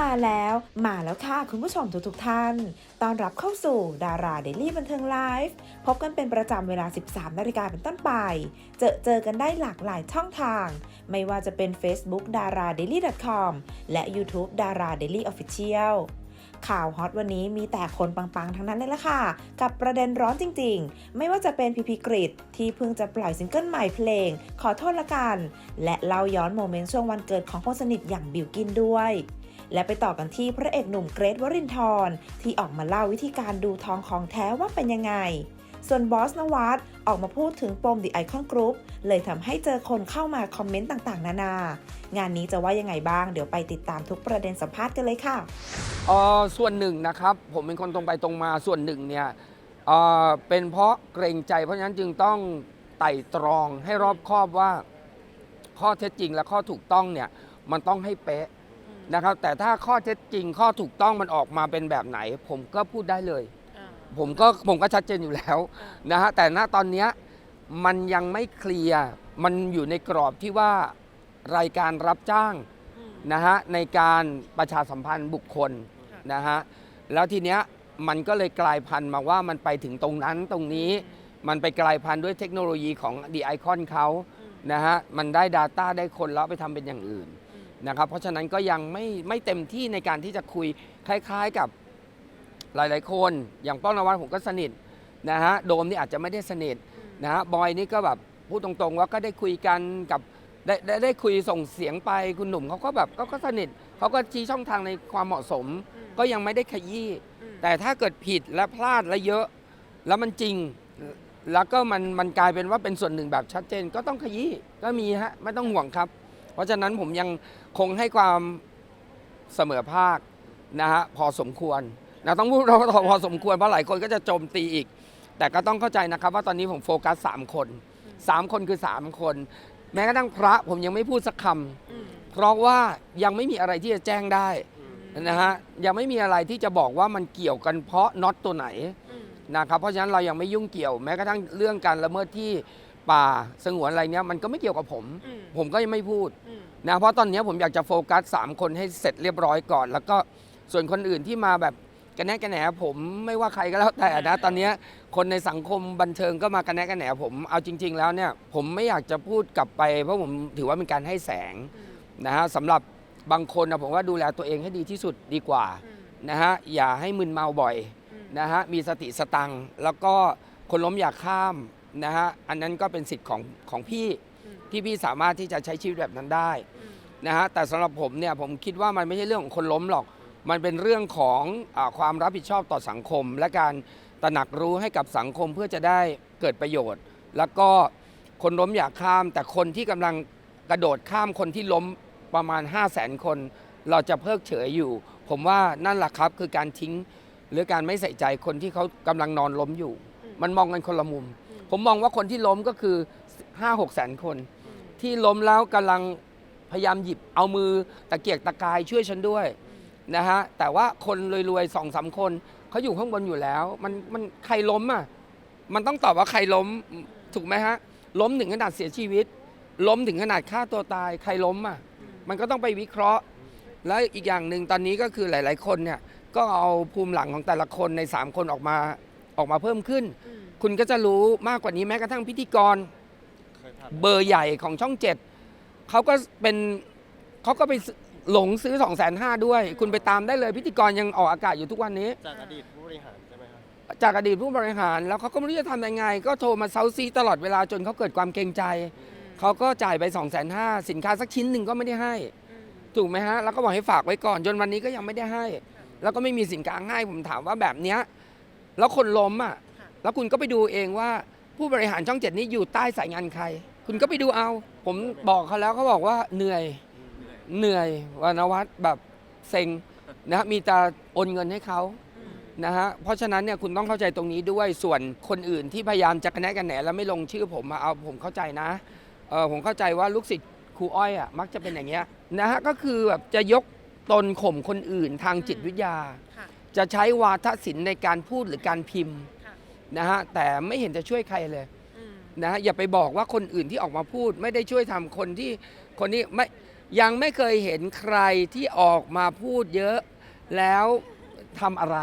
มาแล้ว มาแล้วค่ะ คุณผู้ชมทุกๆท่าน ตอนรับเข้าสู่ดาราเดลี่บันเทิงไลฟ์พบกันเป็นประจำเวลา 13 นาฬิกาเป็นต้นไป เจอเจอกันได้หลากหลายช่องทาง ไม่ว่าจะเป็น Facebook d a r a d a i l y c o m และ YouTube d a r a Daily Official ข่าวฮอตวันนี้มีแต่คนปังๆ ทั้งนั้นเลยละค่ะ กับประเด็นร้อนจริงๆ ไม่ว่าจะเป็นพีพีกริดที่เพิ่งจะปล่อยซิงเกิลใหม่เพลง ขอโทษละกัน และเล่าย้อนโมเมนต์ช่วงวันเกิดของคนสนิทอย่างบิวกินด้วย และไปต่อกันที่พระเอกหนุ่มเกรทวรินทร์ที่ออกมาเล่าวิธีการดูทองของแท้ว่าเป็นยังไง ส่วนบอสนวัตออกมาพูดถึงปม The Icon Group เลยทำให้เจอคนเข้ามาคอมเมนต์ต่างๆ นานา งานนี้จะว่ายังไงบ้าง เดี๋ยวไปติดตามทุกประเด็นสัมภาษณ์กันเลยค่ะเออส่วนหนึ่งนะครับผมเป็นคนตรงไปตรงมาส่วนหนึ่งเนี่ยเออเป็นเพราะเกรงใจ เพราะฉะนั้นจึงต้องไต่ตรองให้รอบคอบว่าข้อเท็จจริงและข้อถูกต้องเนี่ยมันต้องให้เป๊ะ นะครับ แต่ถ้าข้อเท็จจริงข้อถูกต้องมันออกมาเป็นแบบไหน ผมก็พูดได้เลย ผมก็ผมก็ชัดเจนอยู่แล้วนะฮะแต่ณตอนเนี้ยมันยังไม่เคลียร์มันอยู่ในกรอบที่ว่ารายการรับจ้างนะฮะในการประชาสัมพันธ์บุคคลนะฮะแล้วทีเนี้ยมันก็เลยกลายพันธุ์มาว่ามันไปถึงตรงนั้นตรงนี้มันไปกลายพันธุ์ด้วยเทคโนโลยีของ d ีไอคอนเขานะฮะมันได้ Data ได้คนแล้วเอาไปทำเป็นอย่างอื่น นะครับ เพราะฉะนั้นก็ยังไม่ไม่เต็มที่ในการที่จะคุยคล้ายๆกับหลาย ๆ คน อย่างป้องนวัดผมก็สนิทนะฮะโดมนี่อาจจะไม่ได้สนิทนะฮะบอยนี่ก็แบบพูดตรงๆว่าก็ได้คุยกันกับได้ได้ได้คุยส่งเสียงไปคุณหนุ่มเขาก็แบบก็ก็สนิทเขาก็ชี้ช่องทางในความเหมาะสม ก็ยังไม่ได้ขยี้แต่ถ้าเกิดผิดและพลาดและเยอะ แล้วมันจริงแล้วก็มันมันกลายเป็นว่าเป็นส่วนหนึ่งแบบชัดเจนก็ต้องขยี้ก็มีฮะไม่ต้องห่วงครับ เพราะฉะนั้นผมยังคงให้ความเสมอภาคนะฮะพอสมควรนะต้องพูดเราพอสมควรเพราะหลายคนก็จะโจมตีอีก แต่ก็ต้องเข้าใจนะครับว่าตอนนี้ผมโฟกัส 3 คน 3 คนคือ 3 คน แม้กระทั่งพระผมยังไม่พูดสักคำเพราะว่ายังไม่มีอะไรที่จะแจ้งได้นะฮะยังไม่มีอะไรที่จะบอกว่ามันเกี่ยวกันเพราะน็อตตัวไหนนะครับเพราะฉะนั้นเรายังไม่ยุ่งเกี่ยวแม้กระทั่งเรื่องการละเมิดที่ ป่าสงวนอะไรเนี้ยมันก็ไม่เกี่ยวกับผมผมก็ยังไม่พูดนะเพราะตอนเนี้ยผมอยากจะโฟกัส3คนให้เสร็จเรียบร้อยก่อน แล้วก็ส่วนคนอื่นที่มาแบบกระแนะกระแหนผมไม่ว่าใครก็แล้วแต่นะตอนเนี้ยคนในสังคมบันเทิงก็มากระแนะกระแหนผมเอาจริง ๆ แล้วเนี่ยผมไม่อยากจะพูดกลับไป เพราะผมถือว่าเป็นการให้แสงนะฮะสำหรับบางคนนะผมว่าดูแลตัวเองให้ดีที่สุดดีกว่านะฮะอย่าให้มึนเมาบ่อยนะฮะมีสติสตังค์แล้วก็คนล้มอย่าข้าม นะฮะอันนั้นก็เป็นสิทธิ์ของของพี่ที่พี่สามารถที่จะใช้ชีวิตแบบนั้นได้นะฮะแต่สำหรับผมเนี่ยผมคิดว่ามันไม่ใช่เรื่องของคนล้มหรอก มันเป็นเรื่องของอาความรับผิดชอบต่อสังคม และการตระหนักรู้ให้กับสังคมเพื่อจะได้เกิดประโยชน์ แล้วก็คนล้มอย่าข้าม แต่คนที่กำลังกระโดดข้ามคนที่ล้มประมาณ 5 0 0แสนคน เราจะเพิกเฉยอยู่ ผมว่านั่นแหละครับคือการทิ้ง หรือการไม่ใส่ใจคนที่เขากำลังนอนล้มอยู่ มันมองกันคนละมุม ผมมองว่าคนที่ล้มก็คือ 5 6แสนคน ที่ล้มแล้วกำลังพยายามหยิบเอามือตะเกียกตะกายช่วยฉันด้วยนะฮะแต่ว่าคนรวยๆสองสามคนเขาอยู่ข้างบนอยู่แล้ว มันมันใครล้มอะมันต้องตอบว่าใครล้มถูกไหมฮะล้มถึงขนาดเสียชีวิต ล้มถึงขนาดฆ่าตัวตาย ใครล้มอะมันก็ต้องไปวิเคราะห์ แล้วอีกอย่างหนึ่งตอนนี้ก็คือหลาย ๆ คนเนี่ยก็เอาภูมิหลังของแต่ละคนใน 3 คนออกมาออกมาเพิ่มขึ้น คุณก็จะรู้มากกว่านี้แม้กระทั่งพิธีกรเบอร์ใหญ่ของช่องเจ็ดเขาก็เป็นเขาก็ไปซื้อหลงซื้อ2องแสนห้าด้วย คุณไปตามได้เลยพิธีกรยังออกอากาศอยู่ทุกวันนี้ จากอดีตผู้บริหารใช่ไหมครับจากอดีตผู้บริหารแล้วเขาก็ไม่รู้จะทำยังไง ก็โทรมาเซาซีตลอดเวลาจนเขาเกิดความเกรงใจ เขาก็จ่ายไป2องแสนห้าสินค้าสักชิ้นหนึ่งก็ไม่ได้ให้ ถูกไหมฮะ แล้วก็บอกให้ฝากไว้ก่อน จนวันนี้ก็ยังไม่ได้ให้ แล้วก็ไม่มีสินค้าให้ผมถามว่าแบบเนี้ยแล้วคนล้มอะ แล้วคุณก็ไปดูเองว่าผู้บริหารช่องเจ็ดนี้อยู่ใต้สายงานใคร คุณก็ไปดูเอา ผมบอกเขาแล้วเขาบอกว่าเหนื่อยเหนื่อยวานวัฒน์แบบเซ็งนะฮะมีแต่โอนเงินให้เขานะฮะเพราะฉะนั้นเนี่ยคุณต้องเข้าใจตรงนี้ด้วยส่วนคนอื่นที่พยายามจะกระแนะกันแหนแล้วไม่ลงชื่อผมมาเอาผมเข้าใจนะเออผมเข้าใจว่าลูกศิษย์ครูอ้อยอะมักจะเป็นอย่างเงี้ยนะฮะก็คือแบบจะยกตนข่มคนอื่นทางจิตวิทยาค่ะจะใช้วาทศิลป์ในการพูดหรือการพิมพ์ค่ะ นะฮะแต่ไม่เห็นจะช่วยใครเลยอืมนะฮะอย่าไปบอกว่าคนอื่นที่ออกมาพูด ไม่ได้ช่วยทำคนที่คนนี้ไม่ยังไม่เคยเห็นใครที่ออกมาพูดเยอะ แล้วทำอะไร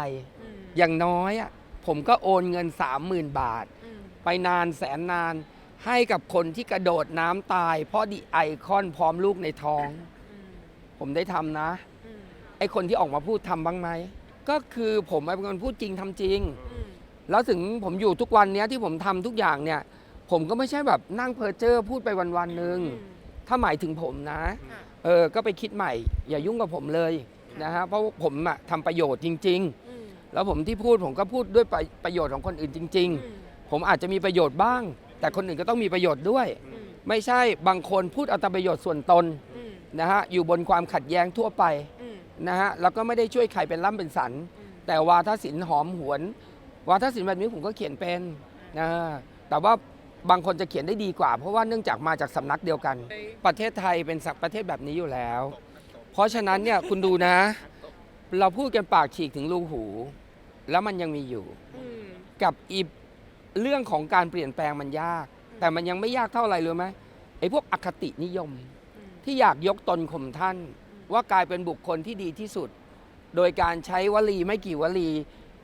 อย่างน้อยอะผมก็โอนเงิน 30,000 บาทไปนานแสนนานให้กับคนที่กระโดดน้ำตาย เพราะดิไอคอนพร้อมลูกในท้องผมได้ทำนะไอคนที่ออกมาพูดทำบ้างไหม ก็คือผมเป็นคนพูดจริงทำจริง แล้วถึงผมอยู่ทุกวันเนี้ยที่ผมทำทุกอย่างเนี่ย ผมก็ไม่ใช่แบบนั่งเพอเจอร์พูดไปวันๆหนึ่งถ้าหมายถึงผมนะ ค่ะ เออ ก็ไปคิดใหม่ อย่ายุ่งกับผมเลยนะฮะ เพราะว่าผมอะทำประโยชน์จริงๆแล้วผมที่พูดผมก็พูดด้วยประประโยชน์ของคนอื่นจริงๆผมอาจจะมีประโยชน์บ้าง แต่คนอื่นก็ต้องมีประโยชน์ด้วยไม่ใช่บางคนพูดเอาแต่ประโยชน์ส่วนตนนะฮะ อยู่บนความขัดแย้งทั่วไปนะฮะ แล้วก็ไม่ได้ช่วยใครเป็นร่ำเป็นสันแต่วาทศิลป์หอมหวน วาทศิลป์แบบนี้ผมก็เขียนเป็นนะแต่ว่าบางคนจะเขียนได้ดีกว่า เพราะว่าเนื่องจากมาจากสำนักเดียวกัน ประเทศไทยเป็นสักประเทศแบบนี้อยู่แล้ว เพราะฉะนั้นเนี่ยคุณดูนะ เราพูดกันปากฉีกถึงรูหู แล้วมันยังมีอยู่ กับอีเรื่องของการเปลี่ยนแปลงมันยาก แต่มันยังไม่ยากเท่าไหร่เลยไหมไอ้พวกอคตินิยม ที่อยากยกตนข่มท่าน ว่ากลายเป็นบุคคลที่ดีที่สุด โดยการใช้วลีไม่กี่วลี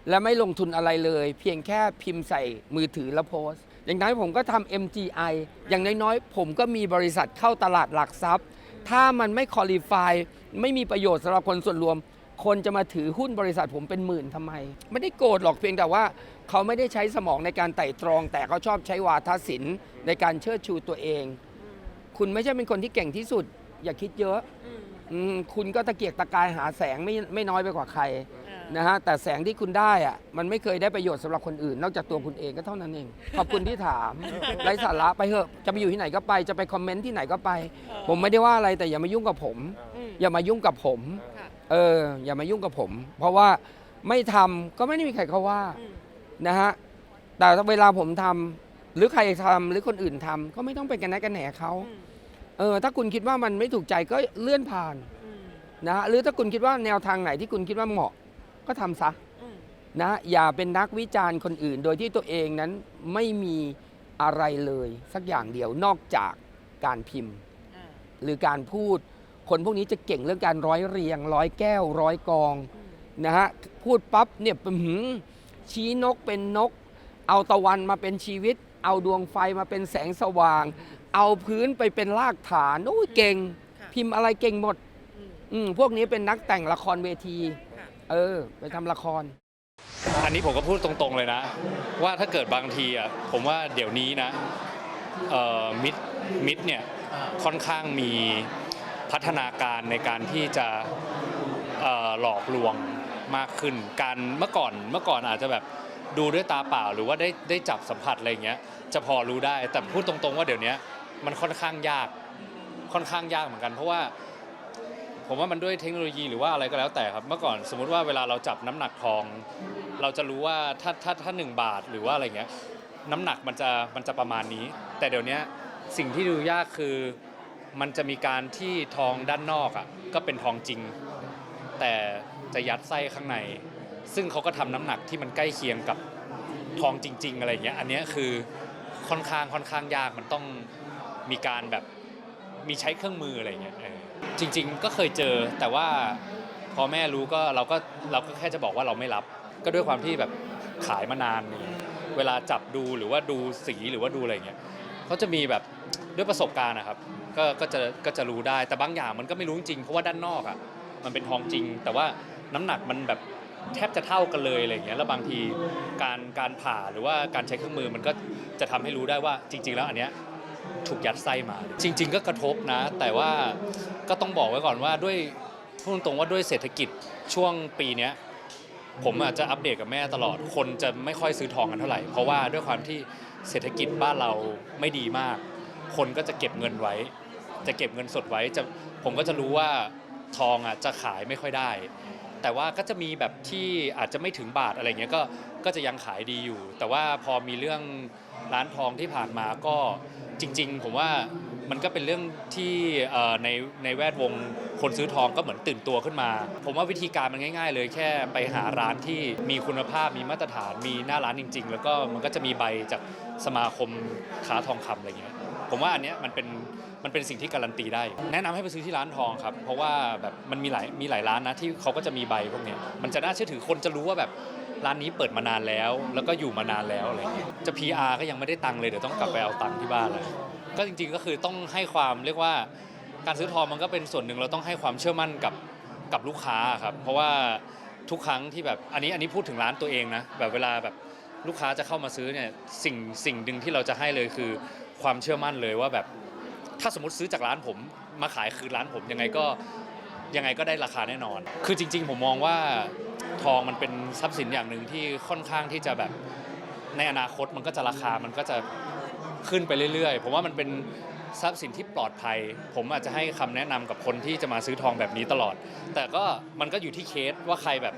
และไม่ลงทุนอะไรเลย เพียงแค่พิมพ์ใส่มือถือแล้วโพสต์ อย่างนั้นผมก็ทำ MGI อย่างน้อยๆ ผมก็มีบริษัทเข้าตลาดหลักทรัพย์ ถ้ามันไม่คอลี่ฟายไม่มีประโยชน์สำหรับคนส่วนรวม คนจะมาถือหุ้นบริษัทผมเป็นหมื่นทำไม ไม่ได้โกรธหรอกเพียงแต่ว่า เขาไม่ได้ใช้สมองในการไต่ตรอง แต่เขาชอบใช้วาทศิลป์ในการเชิดชูตัวเอง คุณไม่ใช่เป็นคนที่เก่งที่สุด อย่าคิดเยอะ อืม คุณก็ตะเกียกตะกายหาแสงไม่ไม่น้อยไปกว่าใครนะฮะแต่แสงที่คุณได้อะมันไม่เคยได้ประโยชน์สำหรับคนอื่น นอกจากตัวคุณเองก็เท่านั้นเอง ขอบคุณที่ถามไร้สาระไปเถอะจะไปอยู่ที่ไหนก็ไปจะไปคอมเมนต์ที่ไหนก็ไปผมไม่ได้ว่าอะไรแต่อย่ามายุ่งกับผมอย่ามายุ่งกับผม ค่ะเออ อย่ามายุ่งกับผม เพราะว่าไม่ทำก็ไม่ได้มีใครเขาว่านะฮะแต่เวลาผมทำหรือใครทำหรือคนอื่นทำก็ไม่ต้องไปกันแนะกันแหนเขา เออถ้าคุณคิดว่ามันไม่ถูกใจก็เลื่อนผ่านนะฮะหรือถ้าคุณคิดว่าแนวทางไหนที่คุณคิดว่าเหมาะ ก็ทำซะนะอย่าเป็นนักวิจารณ์คนอื่น โดยที่ตัวเองนั้นไม่มีอะไรเลยสักอย่างเดียวนอกจากการพิมพ์ หรือการพูด คนพวกนี้จะเก่งเรื่องการร้อยเรียง ร้อยแก้ว ร้อยกองนะฮะพูดปั๊บเนี่ยอื้อหือชี้นกเป็นนก เอาตะวันมาเป็นชีวิต เอาดวงไฟมาเป็นแสงสว่าง เอาพื้นไปเป็นรากฐานโอ้ยเก่ง ค่ะพิมพ์อะไรเก่งหมดอืมพวกนี้เป็นนักแต่งละครเวที ค่ะ เออ ไปทำละคร อันนี้ผมก็พูดตรงๆเลยนะ ว่าถ้าเกิดบางทีอะผมว่าเดี๋ยวนี้นะเอ่อมิดมิดเนี่ยค่อนข้างมีพัฒนาการในการที่จะเอ่อหลอกลวงมากขึ้น การเมื่อก่อนเมื่อก่อนอาจจะแบบดูด้วยตาเปล่า หรือว่าได้ได้จับสัมผัสอะไรอย่างเงี้ยจะพอรู้ได้แต่พูดตรงๆว่าเดี๋ยวนี้ มันค่อนข้างยาก ค่อนข้างยากเหมือนกัน เพราะว่า ผมว่ามันด้วยเทคโนโลยีหรือว่าอะไรก็แล้วแต่ครับ เมื่อก่อนสมมุติว่าเวลาเราจับน้ำหนักทอง เราจะรู้ว่าถ้าถ้าถ้าหนึ่งบาทหรือว่าอะไรเงี้ย น้ำหนักมันจะมันจะประมาณนี้ แต่เดี๋ยวนี้สิ่งที่ดูยากคือมันจะมีการที่ทองด้านนอกอะก็เป็นทองจริง แต่จะยัดไส้ข้างใน ซึ่งเขาก็ทำน้ำหนักที่มันใกล้เคียงกับทองจริง ๆ อะไรเงี้ยอันเนี้ยคือค่อนข้างค่อนข้างยากมันต้อง มีการแบบมีใช้เครื่องมืออะไรเงี้ยเออจริง ๆ ก็เคยเจอแต่ว่าพอแม่รู้ก็เราก็เราก็แค่จะบอกว่าเราไม่รับ ก็ด้วยความที่แบบขายมานานนี่เวลาจับดูหรือว่าดูสีหรือว่าดูอะไรเงี้ยเขาจะมีแบบด้วยประสบการณ์นะครับก็ก็จะก็จะรู้ได้แต่บางอย่างมันก็ไม่รู้จริงเพราะว่าด้านนอกอะมันเป็นทองจริง แต่ว่าน้ำหนักมันแบบแทบจะเท่ากันเลยอะไรเงี้ยแล้วบางทีการการผ่าหรือว่าการใช้เครื่องมือมันก็จะทำให้รู้ได้ว่าจริง ๆ แล้วอันเนี้ย ถูกยัดไส้มา จริง ๆ ก็กระทบนะ แต่ว่าก็ต้องบอกไว้ก่อนว่าด้วยพูดตรงว่าด้วยเศรษฐกิจช่วงปีเนี้ยผมอาจจะอัปเดตกับแม่ตลอด คนจะไม่ค่อยซื้อทองกันเท่าไหร่ เพราะว่าด้วยความที่เศรษฐกิจบ้านเราไม่ดีมาก คนก็จะเก็บเงินไว้ จะเก็บเงินสดไว้จะผมก็จะรู้ว่าทองอะจะขายไม่ค่อยได้ แต่ว่าก็จะมีแบบที่อาจจะไม่ถึงบาทอะไรเงี้ยก็ก็จะยังขายดีอยู่ แต่ว่าพอมีเรื่องร้านทองที่ผ่านมาก็ จริง ๆ ผมว่ามันก็เป็นเรื่องที่ในในแวดวงคนซื้อทองก็เหมือนตื่นตัวขึ้นมา ผมว่าวิธีการมันง่าย ๆ เลยแค่ไปหาร้านที่มีคุณภาพมีมาตรฐานมีหน้าร้านจริง ๆ แล้วก็มันก็จะมีใบจากสมาคมค้าทองคำอะไรเงี้ยผมว่าอันเนี้ยมันเป็นมันเป็นสิ่งที่การันตีได้ แนะนำให้ไปซื้อที่ร้านทองครับ เพราะว่าแบบมันมีหลายมีหลายร้านนะที่เขาก็จะมีใบพวกเนี้ยมันจะน่าเชื่อถือคนจะรู้ว่าแบบ ร้านนี้เปิดมานานแล้ว แล้วก็อยู่มานานแล้วอะไรเงี้ยจะ PR ก็ยังไม่ได้ตังค์เลยเดี๋ยวต้องกลับไปเอาตังค์ที่บ้านเลย ก็จริงๆก็คือต้องให้ความเรียกว่าการซื้อทองมันก็เป็นส่วนหนึ่งเราต้องให้ความเชื่อมั่นกับกับลูกค้าครับเพราะว่าทุกครั้งที่แบบอันนี้อันนี้พูดถึงร้านตัวเองนะแบบเวลาแบบลูกค้าจะเข้ามาซื้อเนี่ยสิ่งสิ่งหนึ่งที่เราจะให้เลยคือความเชื่อมั่นเลยว่าแบบถ้าสมมติซื้อจากร้านผมมาขายคืนร้านผมยังไงก็ยังไงก็ได้ราคาแน่นอน คือจริง ๆ ผมมองว่า ทองมันเป็นทรัพย์สินอย่างหนึ่งที่ค่อนข้างที่จะแบบในอนาคตมันก็จะราคามันก็จะขึ้นไปเรื่อยๆ ผมว่ามันเป็นทรัพย์สินที่ปลอดภัย ผมอาจจะให้คำแนะนำกับคนที่จะมาซื้อทองแบบนี้ตลอด แต่ก็มันก็อยู่ที่เคสว่าใครแบบ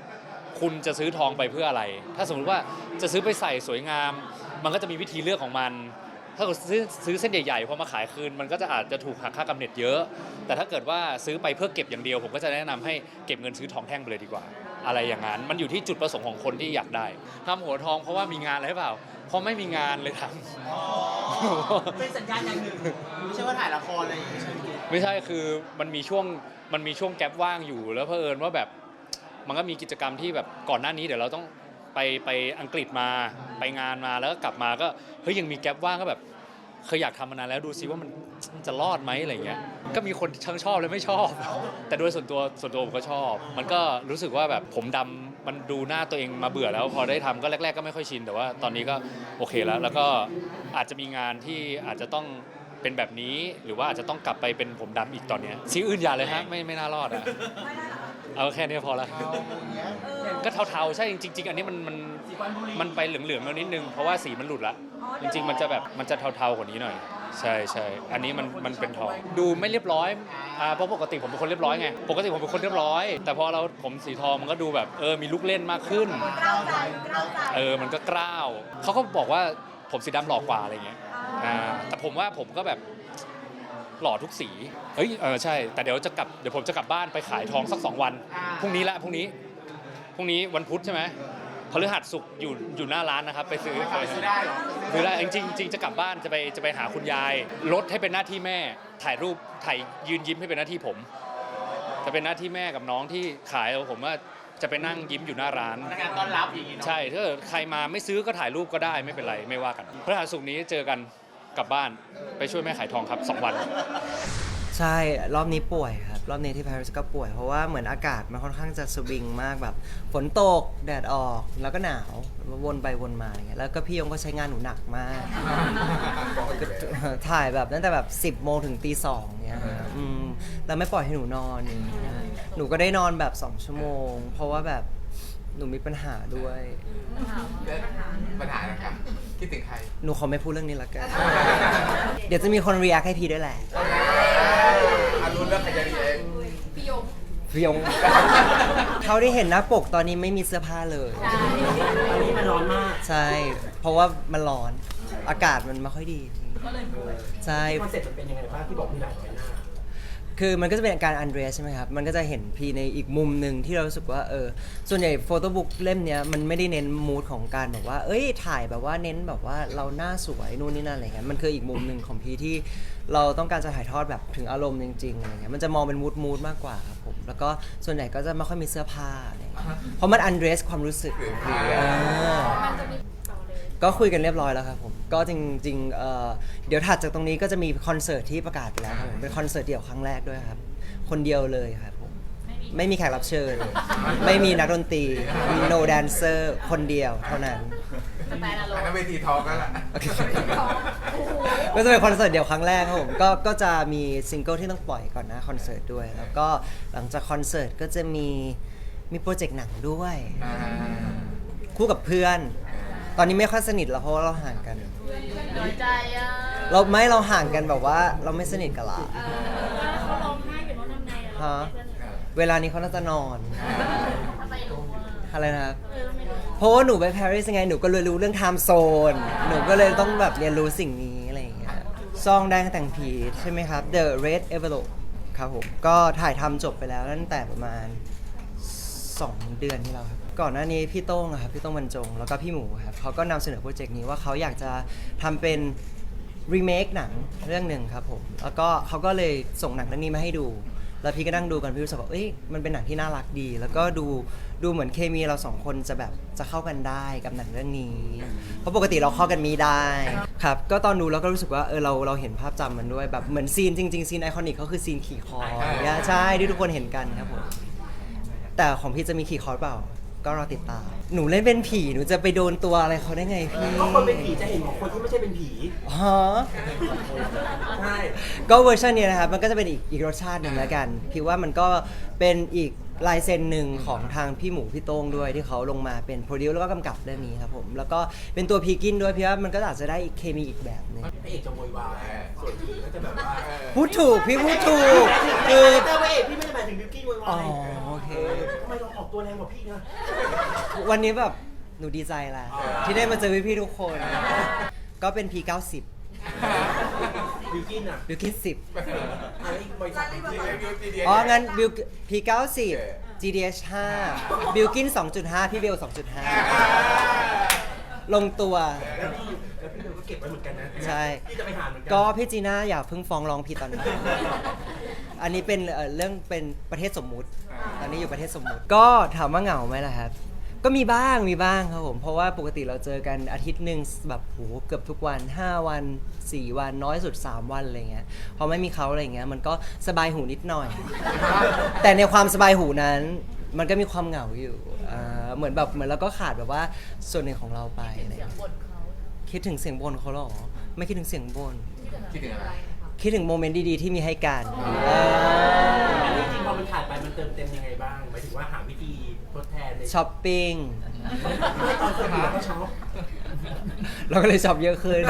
คุณจะซื้อทองไปเพื่ออะไร ถ้าสมมติว่าจะซื้อไปใส่สวยงาม มันก็จะมีวิธีเลือกของมัน ถ้าเกิดซื้อซื้อเส้นใหญ่ๆพอมาขายคืน มันก็จะอาจจะถูกหักค่ากำเนิดเยอะ แต่ถ้าเกิดว่าซื้อไปเพื่อเก็บอย่างเดียว ผมก็จะแนะนำให้เก็บเงินซื้อทองแท่งไปเลยดีกว่า อะไรอย่างนั้น มันอยู่ที่จุดประสงค์ของคนที่อยากได้ทำหัวทองเพราะว่ามีงานอะไรหรือเปล่าเพราะไม่มีงานเลยทำ เป็นสัญญาณอย่างหนึ่งไม่ใช่ว่าถ่ายละครอะไรอย่างเงี้ยใช่ไหมพี่ไม่ใช่คือมันมีช่วงมันมีช่วงแกลบว่างอยู่แล้วเพอเอิญว่าแบบมันก็มีกิจกรรมที่แบบก่อนหน้านี้เดี๋ยวเราต้องไปไปอังกฤษมาไปงานมาแล้วก็กลับมาก็เฮ้ยยังมีแกลบว่างก็แบบเคยอยากทำมานานแล้วดูซิว่ามันมัน จะรอดไหมอะไรเงี้ยก็มีคนทั้งชอบและไม่ชอบ แต่โดยส่วนตัวส่วนตัวผมก็ชอบ มันก็รู้สึกว่าแบบผมดำมันดูหน้าตัวเองมาเบื่อแล้วพอได้ทำก็แรก ๆ ก็ไม่ค่อยชินแต่ว่าตอนนี้ก็โอเคแล้ว แล้วก็อาจจะมีงานที่อาจจะต้องเป็นแบบนี้หรือว่าอาจจะต้องกลับไปเป็นผมดำอีกตอนเนี้ยสีอื่นอย่าเลยฮะไม่ไม่น่ารอดอะเอาแค่นี้พอละก็เทาๆใช่จริง ๆ อันนี้มันมันมันไปเหลืองๆแล้วนิดนึงเพราะว่าสีมันหลุดละจริง ๆ มันจะแบบมันจะเทาๆกว่านี้หน่อย ใช่ใช่อันนี้มันมันเป็นทอง ดูไม่เรียบร้อยอ่าเพราะปกติผมเป็นคนเรียบร้อยไง ปกติผมเป็นคนเรียบร้อย แต่พอเราผมสีทองมันก็ดูแบบเออมีลูกเล่นมากขึ้น กล้าวใจกล้าวใจเออ มันก็กล้าว เขาก็บอกว่าผมสีดำหล่อกว่าอะไรเงี้ย อ่า แต่ผมว่าผมก็แบบหล่อทุกสี เฮ้ย เออ ใช่ แต่เดี๋ยวจะกลับ เดี๋ยวผมจะกลับบ้านไปขายทองสักสองวัน พรุ่งนี้ละ พรุ่งนี้ พรุ่งนี้วันพุธใช่ไหม พฤหัสศุกร์อยู่อยู่หน้าร้านนะครับ ไปซื้อไปซื้อได้ซื้อได้จริงๆจริงๆจะกลับบ้านจะไปจะไปหาคุณยายลดให้เป็นหน้าที่แม่ ถ่ายรูปถ่ายยืนยิ้มให้เป็นหน้าที่ผม จะเป็นหน้าที่แม่กับน้องที่ขายแล้วผมว่าจะไปนั่งยิ้มอยู่หน้าร้าน พนักงานต้อนรับอย่างงี้เนาะใช่ถ้าเกิดใครมาไม่ซื้อก็ถ่ายรูปก็ได้ไม่เป็นไรไม่ว่ากันพฤหัสศุกร์นี้เจอกันกลับบ้านไปช่วยแม่ขายทองครับ2วัน ใช่รอบนี้ป่วยครับ รอบนี้ที่ปารีสก็ป่วยเพราะว่าเหมือนอากาศมันค่อนข้างจะสวิงมากแบบฝนตกแดดออกแล้วก็หนาววนไปวนมาอย่างเงี้ยแล้วก็พี่ยงก็ใช้งานหนูหนักมากถ่ายแบบตั้งแต่แบบ 10โมงถึงตีสองเนี้ยครับอืมแล้วไม่ปล่อยให้หนูนอนอย่างเงี้ยหนูก็ได้นอนแบบ 2 ชั่วโมง เพราะว่าแบบหนูมีปัญหาด้วย ปัญหาอะไรครับ คิดถึงใคร หนูขอไม่พูดเรื่องนี้ละกัน เดี๋ยวจะมีคนรีแอคให้พี่ด้วยแหละอารุณ เลือกใครจะรีเองพี่ยงเขาได้เห็นหน้าปกตอนนี้ไม่มีเสื้อผ้าเลย อันนี้มันร้อนมากใช่ เพราะว่ามันร้อน อากาศมันไม่ค่อยดี ใช่ คอนเซ็ปต์มันเป็นยังไงบ้างที่บอกมีหลายหน้าคือมันก็จะเป็นการอันเดรสใช่ไหมครับ มันก็จะเห็นพีในอีกมุมหนึ่งที่เรารู้สึกว่าเออ ส่วนใหญ่โฟโต้บุ๊กเล่มเนี้ยมันไม่ได้เน้นมูดของการแบบว่า เอ้ยถ่ายแบบว่าเน้นแบบว่าเราหน้าสวยนู่นนี่นั่นอะไรเงี้ย มันคืออีกมุมหนึ่งของพีที่ เราต้องการจะถ่ายทอดแบบถึงอารมณ์จริงๆอะไรเงี้ยมันจะมองเป็นมูดมูดมากกว่าครับผมแล้วก็ส่วนใหญ่ก็จะไม่ค่อยมีเสื้อผ้าอะไรเงี้ยเพราะมันอันเดรสความรู้สึกของพีเออก็คุยกันเรียบร้อยแล้วครับผม ก็จริงๆเอ่อเดี๋ยวถัดจากตรงนี้ก็จะมีคอนเสิร์ตที่ประกาศไปแล้วครับผม เป็นคอนเสิร์ตเดี่ยวครั้งแรกด้วยครับ คนเดียวเลยครับผม ไม่มีแขกรับเชิญ ไม่มีนักดนตรี มี no dancer คนเดียวเท่านั้น อันนั้นเวทีทอล์กแล้วล่ะก็จะเป็นคอนเสิร์ตเดี่ยวครั้งแรกครับผมก็ก็จะมีซิงเกิลที่ต้องปล่อยก่อนนะคอนเสิร์ตด้วย แล้วก็หลังจากคอนเสิร์ตก็จะมีมีโปรเจกต์หนังด้วยคู่กับเพื่อน ตอนนี้ไม่ค่อยสนิทแล้วเพราะว่าเราห่างกัน น้อยใจอะเราไม่เราห่างกันแบบว่าเราไม่สนิทกันละเขาร้องไห้อยู่โน่นทำไงอะฮะเวลานี้เขาน่าจะนอนทำไมรู้ อะไรนะครับเออไม่รู้เพราะว่าหนูไปปารีสยังไงหนูก็เลยรู้เรื่องไทม์โซน หนูก็เลยต้องแบบเรียนรู้สิ่งนี้อะไรอย่างเงี้ยซองแดงแต่งผีใช่ไหมครับ The Red Envelope ครับผม ก็ถ่ายทำจบไปแล้วตั้งแต่ประมาณ 2 เดือนที่แล้วครับ ก่อนหน้านี้พี่โต้งอะครับพี่โต้งบรรจง แล้วก็พี่หมูครับเขาก็นำเสนอโปรเจกต์นี้ว่าเขาอยากจะทำเป็นรีเมคหนังเรื่องหนึ่งครับผม แล้วก็เขาก็เลยส่งหนังเรื่องนี้มาให้ดู แล้วพี่ก็นั่งดูกันพี่รู้สึกว่าเอ้ยมันเป็นหนังที่น่ารักดี แล้วก็ดูดูเหมือนเคมีเราสองคนจะแบบจะเข้ากันได้กับหนังเรื่องนี้ เพราะปกติเราเข้ากันมีได้ครับก็ตอนดูแล้วก็รู้สึกว่าเออเราเราเห็นภาพจำมันด้วยแบบเหมือนซีนจริงๆซีนไอคอนิกเขาคือซีนขี่คออย่างเงี้ยใช่ที่ทุกคนเห็นกันครับผมแต่ของพี่จะมีขี่คอร์สเปล่า ก็รอติดตาม หนูเล่นเป็นผี หนูจะไปโดนตัวอะไรเขาได้ไงพี่ก็คนเป็นผีจะเห็นของคนที่ไม่ใช่เป็นผีฮะใช่ก็เวอร์ชันเนี้ยนะครับ มันก็จะเป็นอีกอีกรสชาติหนึ่งแล้วกัน พี่ว่ามันก็เป็นอีกลายเซ็นหนึ่งของทางพี่หมูพี่โต้งด้วยที่เขาลงมาเป็นโปรดิวแล้วก็กำกับเรื่องนี้ครับผม แล้วก็เป็นตัวพีกินด้วยพี่ว่ามันก็อาจจะได้อีกเคมีอีกแบบหนึงพระเอกจะโวยวายส่วนผีก็จะแบบว่า พูดถูกพี่พูดถูก วันนี้แบบหนูดีใจแหละที่ได้มาเจอพี่ๆทุกคน ก็เป็น P90 บิวกิ้นอะบิวกิน10อะไรอีกบริษัทหนึ่งที่อ๋อ งั้นบิว P90 GDH 5บิวกิน2.5 พี่เบล2.5 ลงตัว แล้วพี่แล้วพี่เบลก็เก็บไว้เหมือนกันนะใช่ พี่จะไปหาเหมือนกัก็พี่จีน่าอย่าเพิ่งฟ้องร้องพี่ตอนนี้ อันนี้เป็นเอ่อเรื่องเป็นประเทศสมมุติ ตอนนี้อยู่ประเทศสมมุติ ก็ถามว่าเหงาไหมล่ะครับ ก็มีบ้างมีบ้างครับผมเพราะว่าปกติเราเจอกันอาทิตย์หนึ่งแบบโหเกือบทุกวัน 5 วัน 4 วันน้อยสุด 3 วันอะไรเงี้ยพอไม่มีเขาอะไรเงี้ยมันก็สบายหูนิดหน่อย แต่ในความสบายหูนั้น มันก็มีความเหงาอยู่อ่าเหมือนแบบเหมือนเราก็ขาดแบบว่าส่วนหนึ่งของเราไปอะไรเสียงเงี้ยบ่นเขาคิดถึงเสียงบ่นเขาเหรอไม่คิดถึงเสียงบ่นคิดถึงอะไรคิดถึงโมเมนต์ดีๆที่มีให้กันเออันอนี้จริงๆพอมันขาดไปมันเติมเต็มยังไงบ้างหมายถึงว่าหาวิธีทดแทนใน ช้อปปิ้งไม่ตอนคนอยู่ก็ช็อปเราก็เลยช็อปเยอะขึ้น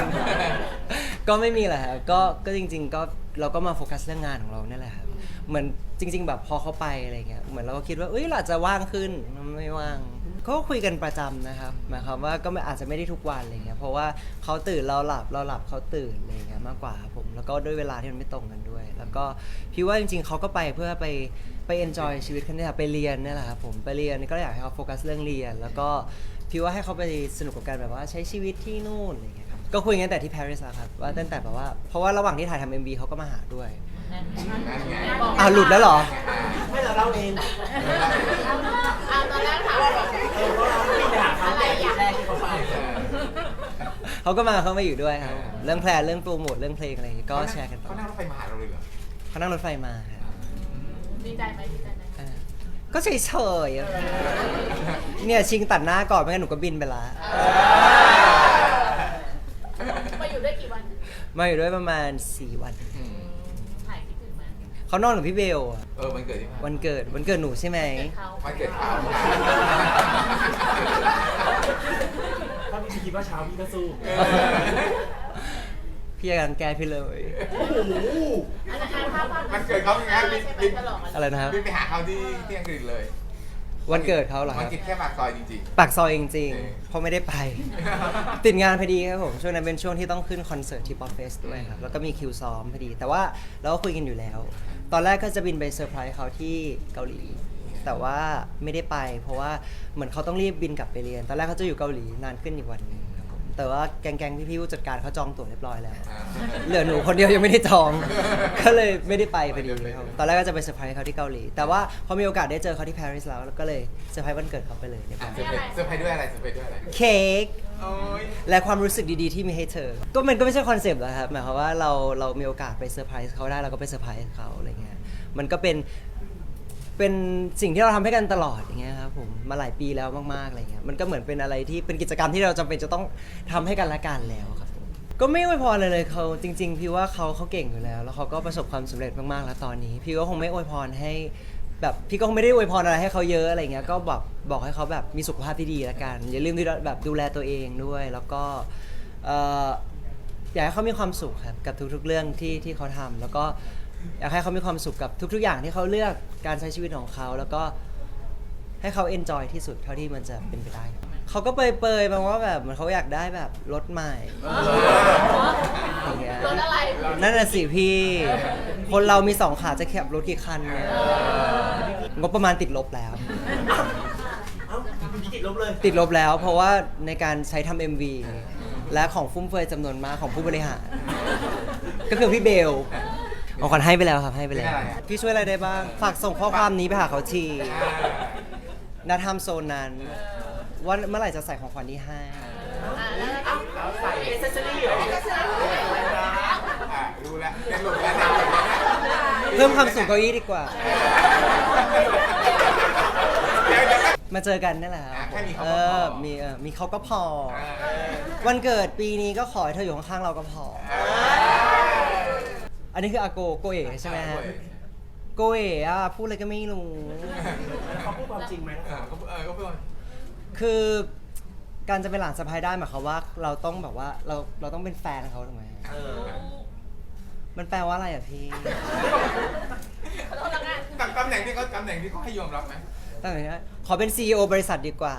ก็ไม่มีแหละครับก็ก็จริง ๆ ก็เราก็มาโฟกัสเรื่องงานของเราเนี่ยแหละครับ เหมือนจริง ๆ แบบพอเขาไปอะไรเงี้ย เหมือนเราก็คิดว่า เอ้ยเราอาจจะว่างขึ้นมันไม่ว่างก็คุยกันประจำนะครับ หมายความว่าก็ไม่อาจจะไม่ได้ทุกวันอะไรเงี้ย เพราะว่าเขาตื่นเราหลับเราหลับเขาตื่นอะไรเงี้ยมากกว่าครับผม แล้วก็ด้วยเวลาที่มันไม่ตรงกันด้วย แล้วก็พี่ว่าจริง ๆเขาก็ไปเพื่อไป ไป enjoy ชีวิตเขาเนี่ยไปเรียนเนี่ยแหละครับผมไปเรียนก็อยากให้เขาโฟกัสเรื่องเรียน แล้วก็พี่ว่าให้เขาไปสนุกกับการแบบว่าใช้ชีวิตที่นู่นอะไรเงี้ยครับก็คุยกันแต่ที่ปารีสแล้วครับว่าตั้งแต่แบบว่าเพราะว่าระหว่างที่ถ่ายทำ MV เขาก็มาหาด้วยนั่นไงอ่าหลุดแล้วเหรอ ไม่เราเล่าเองอ่าตอนแรกถามว่าแบบเออเพราะเราไม่ไปหาเขาแต่อาทิตย์แรกที่เขาไปเขาก็มาเขามาอยู่ด้วยครับเรื่องแพลนเรื่องโปรโมทเรื่องเพลงอะไรอย่างงี้ก็แชร์กันไปเขานั่งรถไฟมาหาเราเลยเหรอเขานั่งรถไฟมาครับ ดีใจไหมดีใจไหมอ่าก็เฉยๆอะเนี่ยชิงตัดหน้าก่อนไม่งั้นหนูก็บินไปละมาอยู่ได้กี่วันมาอยู่ด้วยประมาณ 4 วันอืมถ่ายคิดถึงไหมเขานอนกับพี่เบลอะเออมันเกิดที่วันเกิดวันเกิดหนูใช่ไหม เขามันเกิดเขาถ้าพี่คิดว่าเช้าพี่ก็สู้ พี่ยังรังแกพี่เลยโอ้โหอันนั้นภาพภาพมันเกิดเขาไงบินใช่ไหมบินฉลองอะไรนะครับบินไปหาเขาที่ที่อังกฤษเลยวันเกิดเขาเหรอคมันรับกินแค่ปากซอยจริง ปากซอยจริงเออ ๆเพราะไม่ได้ไปติดงานพอดีครับผมช่วงนั้นเป็นช่วงที่ต้องขึ้นคอนเสิร์ตที่ป๊อปเฟสด้วยครับแล้วก็มีคิวซ้อมพอดี แต่ว่าเราก็คุยกันอยู่แล้ว ตอนแรกก็จะบินไปเซอร์ไพรส์เขาที่เกาหลี แต่ว่าไม่ได้ไป เพราะว่าเหมือนเขาต้องรีบบินกลับไปเรียน ตอนแรกเขาจะอยู่เกาหลีนานขึ้นอีกวันหนึงครับผม แต่ว่าแก๊งๆพี่ๆผู้จัดการเขาจองตั๋วเรียบร้อยแล้วๆอ่าเหลือหนูคนเดียวยังไม่ได้จอง ก็เลยไม่ได้ไปพอดีครับตอนแรกก็จะไปเซอร์ไพรส์เขาที่เกาหลี แต่ว่าพอมีโอกาสได้เจอเขาที่ปารีสแล้วก็เลยเซอร์ไพรส์วันเกิดเขาไปเลยเรียบร้อะอยเซอร์ไพรส์เซอร์ไพรส์ด้วยอะไรเซอร์ไพรส์ด้วยอะไรเค้กโอ้ยและความรู้สึกดีๆที่มีให้เธอ ก็มันก็ไม่ใช่คอนเซปต์หรอกครับหมายความว่าเราเรามีโอกาสไปเซอร์ไพรส์เขาได้เราก็ไปเซอร์ไพรส์เขาอะไรเงี้ย มันก็เป็น เป็นสิ่งที่เราทำให้กันตลอดอย่างเงี้ยครับผมมาหลายปีแล้วมากๆอะไรเงี้ยมันก็เหมือนเป็นอะไรที่เป็นกิจกรรมที่เราจำเป็นจะต้องทำให้กันและกันแล้วครับผมก็ไม่อวยพรเลยเลยเขาจริง ๆ พี่ว่าเขาเขาเก่งอยู่แล้ว แล้วเขาก็ประสบความสำเร็จมากๆแล้วตอนนี้ พี่ก็คงไม่อวยพรให้แบบพี่ก็คงไม่ได้อวยพรอะไรให้เขาเยอะอะไรเงี้ยก็บอกบอกให้เขาแบบมีสุขภาพที่ดีแล้วกัน อย่าลืมที่แบบดูแลตัวเองด้วย แล้วก็เอ่อ อยากให้เขามีความสุขครับกับทุกๆเรื่องที่ที่เขาทำแล้วก็ อยากให้เขามีความสุขกับทุก ๆ อย่างที่เขาเลือกการใช้ชีวิตของเขาแล้วก็ให้เขาเอนจอยที่สุดเท่าที่มันจะเป็นไปได้เขาก็เปรยๆมาว่าแบบเหมือนเขาอยากได้แบบรถใหม่อย่างเงี้ยรถอะไร นั่นน่ะสิพี่ คนเรามีสองขาจะแคบรถกี่คันเนี่ยงบประมาณติดลบแล้ว เอ้าพี่ติดลบเลยติดลบแล้วเพราะว่าในการใช้ทำ MV และของฟุ่มเฟือยจำนวนมากของผู้บริหาร ก็คือพี่เบล ของขวัญให้ไปแล้วครับให้ไปแล้วเป็นอะไรอะพี่ช่วยอะไรได้บ้าง ฝากส่งข้อความนี้ไปหาเขาทีอ่านาทำโซนนั้น ว่าเมื่อไหร่จะใส่ของขวัญนี้ให้ใส่เอเซสซอรี่เหรออ่ารู้แล้วยังหลุดแล้วนะหลุดแล้วนะเพิ่มความสูงเก้าอี้ดีกว่า เดี๋ยวเดี๋ยว มาเจอกันนั่นแหละครับอะแค่มีเขาเอก็พออมีเออมีเขาก็พออ่าวันเกิดปีนี้ก็ขอให้เธออยู่ข้างๆเราก็พออั นนี้คืออาโกโกเอะใช่ไหมฮะโกเอะอะพูดอะไรก็ไม่รู้เขาพูดความจริงไหมเออก็เออก็เพื่อนคือการจะเป็นหลานสะพ้ายได้หมายความว่า เราต้องแบบว่าเราเราต้องเป็นแฟนเขาถูกไหมเออมันแปลว่าอะไรอะพี่ ขอโทษละกันตำตำแหน่งที่เขาตำแหน่งที่เขาให้ยอมรับไหมตั้งแต่นี้ขอเป็น CEO บริษัทดีกว่า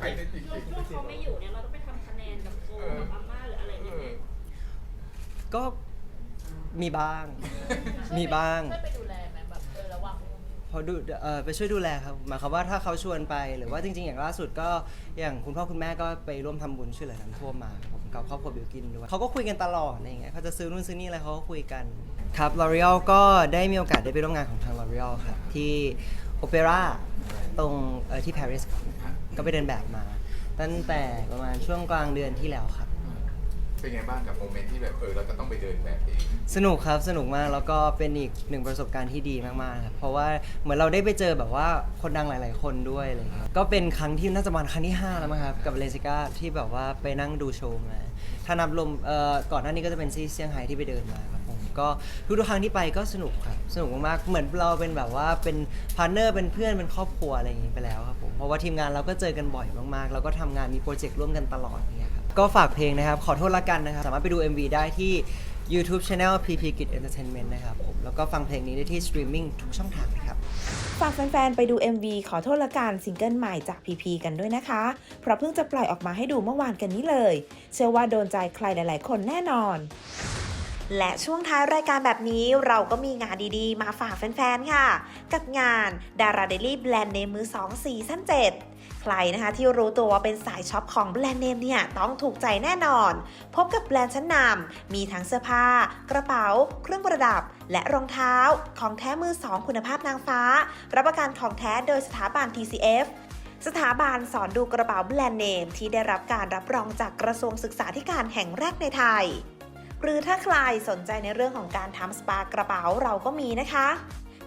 ไปได้จริงช่วงเขาไม่อยู่เนี่ยเราต้องไปทำคะแนนกับโกกับอาม่าหรืออะไรๆเอเนี่ยอ ก็ มีบ้าง มีบ้าง ช่วยไปดูแลไหมแบบเออระวังพอดูเออไปช่วยดูแลครับหมายความว่าถ้าเขาชวนไปหรือว่าจริง ๆ อย่างล่าสุดก็อย่างคุณพ่อคุณแม่ก็ไปร่วมทำบุญช่วยเหลือน้ำท่วมมาครับผมกับครอบครัวบิวกินด้วยเขาก็คุยกันตลอดอะไรอย่างเงี้ยเขาจะซื้อนู่นซื้อนี่อะไรเขาก็คุยกันครับ L'Oreal ก็ได้มีโอกาสได้ไปร่วมงานของทาง L'Oreal ครับที่โอเปร่าตรงเออที่ปารีสก็ไปเดินแบบมา ตั้งแต่ประมาณช่วงกลางเดือนที่แล้วครับ เป็นไงบ้างกับโมเมนต์ที่แบบเออเราจะต้องไปเดินแบบเองสนุกครับสนุกมากแล้วก็เป็นอีกหนึ่งประสบการณ์ที่ดีมากๆครับเพราะว่าเหมือนเราได้ไปเจอแบบว่าคนดังหลาย ๆ คนด้วยอะไรเงี้ยก็เป็นครั้งที่น่าจะประมาณครั้งที่5แล้วมั้งครับกับเลซิก้าที่แบบว่าไปนั่งดูโชว์มาถ้านับรวมเอ่อก่อนหน้านี้ก็จะเป็นที่เซี่ยงไฮ้ที่ไปเดินมาครับผมก็ทุกๆครั้งที่ไปก็สนุกครับสนุกมากๆเหมือนเราเป็นแบบว่าเป็นพาร์ทเนอร์เป็นเพื่อนเป็นครอบครัวอะไรอย่างงี้ไปแล้วครับผมเพราะว่าทีมงานเราก็เจอกันบ่อยมากๆ แล้วก็ทำงานมีโปรเจกต์ร่วมกันตลอดอย่างเงี้ยครับ ก็ฝากเพลงนะครับ ขอโทษละกันนะครับ สามารถไปดู MV ได้ที่ YouTube Channel PP Git Entertainment นะครับผมแล้วก็ฟังเพลงนี้ได้ที่สตรีมมิ่งทุกช่องทางเลยครับ ฝากแฟนๆ ไปดู MV ขอโทษละกันซิงเกิลใหม่จาก PP กันด้วยนะคะ เพราะเพิ่งจะปล่อยออกมาให้ดูเมื่อวานกันนี้เลย เชื่อว่าโดนใจใครหลายๆ คนแน่นอน และช่วงท้ายรายการแบบนี้เราก็มีงานดีๆ มาฝากแฟนๆ ค่ะ กับงานดาราเดลี่แบรนด์เนมมือ2ซีซั่น7 ใครนะคะที่รู้ตัวว่าเป็นสายช็อปของแบรนด์เนมเนี่ยต้องถูกใจแน่นอน พบกับแบรนด์ชั้นนำมีทั้งเสื้อผ้า กระเป๋า เครื่องประดับ และรองเท้า ของแท้มือ2คุณภาพนางฟ้า รับประกันของแท้โดยสถาบัน TCF สถาบันสอนดูกระเป๋าแบรนด์เนม ที่ได้รับการรับรองจากกระทรวงศึกษาธิการแห่งแรกในไทย หรือถ้าใครสนใจในเรื่องของการทำสปากระเป๋าเราก็มีนะคะ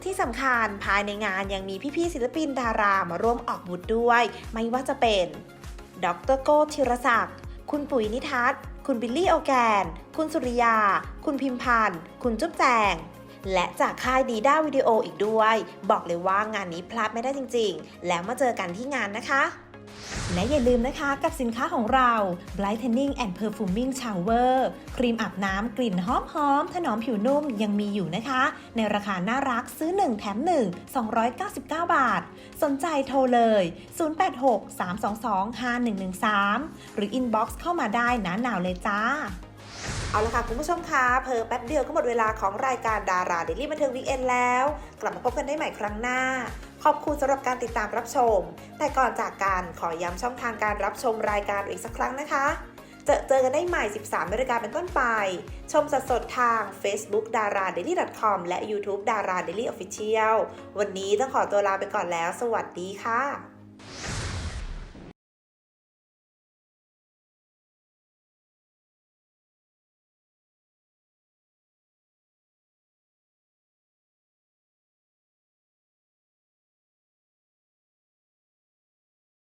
ที่สำคัญภายในงานยังมีพี่ๆศิลปินดารามาร่วมออกบูธด้วย ไม่ว่าจะเป็น ดรโก้ธีรศักดิ์ คุณปุ๋ยนิทัศน์ คุณบิลลี่โอแกน คุณสุริยา คุณพิมพันธ์ คุณจุ๊บแจงและจากค่ายดีด้าวิดีโออีกด้วย บอกเลยว่างานนี้พลาดไม่ได้จริงๆ แล้วมาเจอกันที่งานนะคะ และอย่าลืมนะคะกับสินค้าของเรา Brightening and Perfuming Shower ครีมอาบน้ำกลิ่นหอมหอมถนอมผิวนุ่มยังมีอยู่นะคะ ในราคาน่ารักซื้อ 1 แถม 1 299 บาท สนใจโทรเลย 086 322 5113 หรือ inbox เข้ามาได้นะหนาวเลยจ้าเอาละค่ะ คุณผู้ชมคะเพอแป๊บเดียวก็หมดเวลาของรายการดาราเดลี่บันเทิงวีคเอนแล้ว กลับมาพบกันได้ใหม่ครั้งหน้า ขอบคุณสำหรับการติดตามรับชม แต่ก่อนจากกันขอย้ำช่องทางการรับชมรายการอีกสักครั้งนะคะ เจอเจอกันได้ใหม่ 13นาฬิกาเป็นต้นไป ชมสดสดทาง Facebook d a r a d a i l y c o m และ YouTube d a r a Daily Official วันนี้ต้องขอตัวลาไปก่อนแล้ว สวัสดีค่ะ